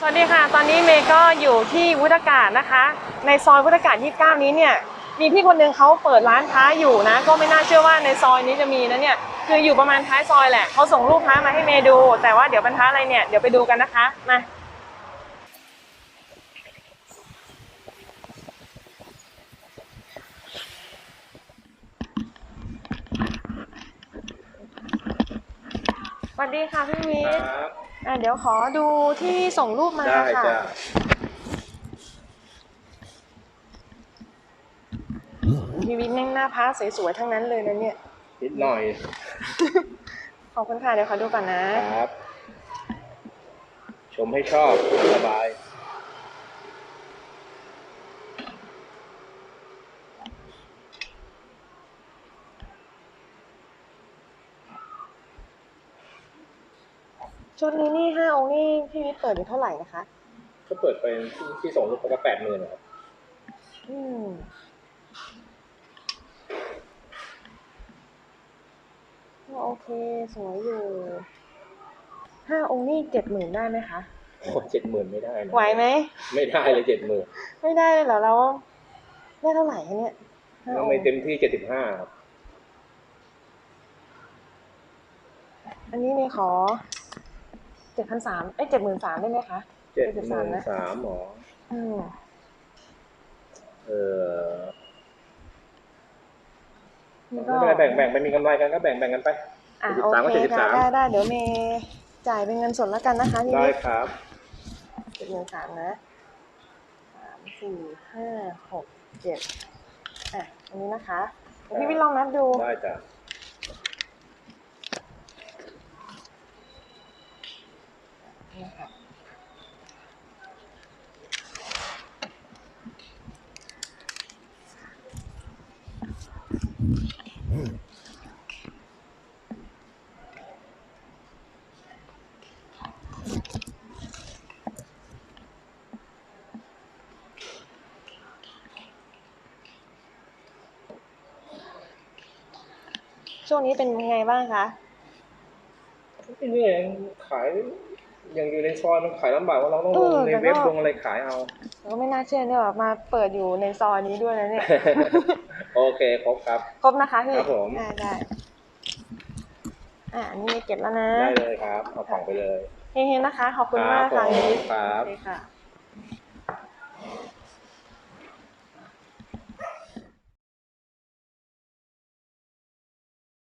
สวัสดีค่ะ ตอนนี้เมย์ก็อยู่ที่วุฒากาศนะคะ ในซอยวุฒากาศ29นี้เนี่ย มีพี่คนหนึ่งเขาเปิดร้านค้าอยู่นะ ก็ไม่น่าเชื่อว่าในซอยนี้จะมีนะเนี่ย คืออยู่ประมาณท้ายซอยแหละ เขาส่งรูปค้ามาให้เมย์ดู แต่ว่าเดี๋ยวบรรทัดอะไรเนี่ย เดี๋ยวไปดูกันนะคะ มาสวัสดีค่ะพี่วิทย์ครับ อะเดี๋ยวขอดูที่ส่งรูปมาได้ค่ะ จ้ะพี่วิทย์แม่งหน้าพ้าสวยๆทั้งนั้นเลยนะเนี่ย นิดหน่อยขอบคุณค่ะ เดี๋ยวขอดูก่อนนะ ครับ ชมให้ชอบสบาย ชุดนี้นี่ห้าองค์นี่พี่วิทย์เปิดอยู่เท่าไหร่นะคะ ก็เปิดไปที่ที่ส่งรูปไปก็แปดหมื่นครับอืมก็โอเค สวยอยู่ห้าองค์นี่เจ็ดหมื่นได้ไหมคะโอ้เจ็ดหมื่นไม่ได้นะไหวไหมไม่ได้เลยเจ็ดหมื่นไม่ได้เลยเหรอเราได้เท่าไหร่คะเนี่ยห้าต้อองงไม่ค์เต็มที่เจ็ดสิบห้าครับอันนี้เมย์ขอเจ็ดพันสามเอ้ยเจ็ดหมื่นสามได้ไหมคะเจ็ดห73มื่นนะสามหมออืมเออนี่ไม่เป็นไรแบ่งแบ่งไปมีกำไรกันก็แบ่งแบ่งกันไปอะ73โอก็เค73ค่ะได้ได้เดี๋ยวเมย์จ่ายเป็นเงินสดแล้วกันนะคะทีได้นี้ครับเจ็ดหมื่นสามนะสามสี่ห้าหกเจ็ดอะอันนี้นะคะเดี๋ยวพี่วิทย์ลองนับดูได้จ้ะนะคะ ช่วงนี้เป็นยังไงบ้างคะนี่เองขายยังอยู่ในซอยมันขายลำบากว่าเราต้องลงในเว็บลงอะไรขายเอาแล้วก็ไม่น่าเชื่อเนี่ยแบบมาเปิดอยู่ในซอยนี้ด้วยนะเนี่ย โอเคครบครับ ครบนะคะพี่ครับผมได้ได้อ่าอันนี้เก็บแล้วนะ ได้เลยครับ เอาของไปเลยเฮงๆนะคะ ขอบคุณมากค่ะครับ